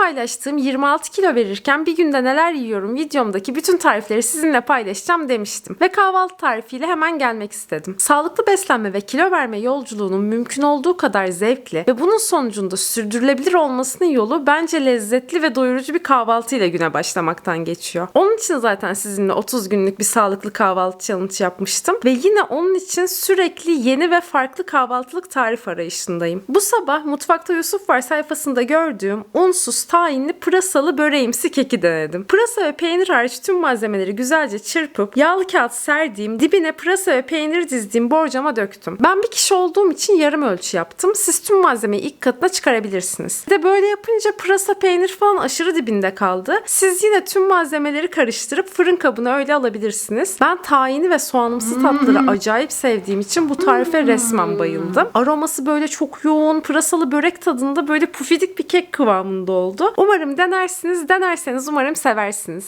paylaştığım 26 kilo verirken bir günde neler yiyorum videomdaki bütün tarifleri sizinle paylaşacağım demiştim. Ve kahvaltı tarifiyle hemen gelmek istedim. Sağlıklı beslenme ve kilo verme yolculuğunun mümkün olduğu kadar zevkli ve bunun sonucunda sürdürülebilir olmasının yolu bence lezzetli ve doyurucu bir kahvaltıyla güne başlamaktan geçiyor. Onun için zaten sizinle 30 günlük bir sağlıklı kahvaltı challenge yapmıştım ve yine onun için sürekli yeni ve farklı kahvaltılık tarif arayışındayım. Bu sabah Mutfakta Yusuf var sayfasında gördüğüm unsuz tahinli pırasalı böreğimsi keki denedim. Pırasa ve peynir hariç tüm malzemeleri güzelce çırpıp yağlı kağıt serdiğim dibine pırasa ve peynir dizdiğim borcama döktüm. Ben bir kişi olduğum için yarım ölçü yaptım. Siz tüm malzemeyi ilk katına çıkarabilirsiniz. Bir de böyle yapınca pırasa peynir falan aşırı dibinde kaldı. Siz yine tüm malzemeleri karıştırıp fırın kabına öyle alabilirsiniz. Ben tahini ve soğanımsı tatları acayip sevdiğim için bu tarife resmen bayıldım. Aroması böyle çok yoğun, pırasalı börek tadında böyle pufidik bir kek kıvamında oldu. Umarım denersiniz. Denerseniz umarım seversiniz.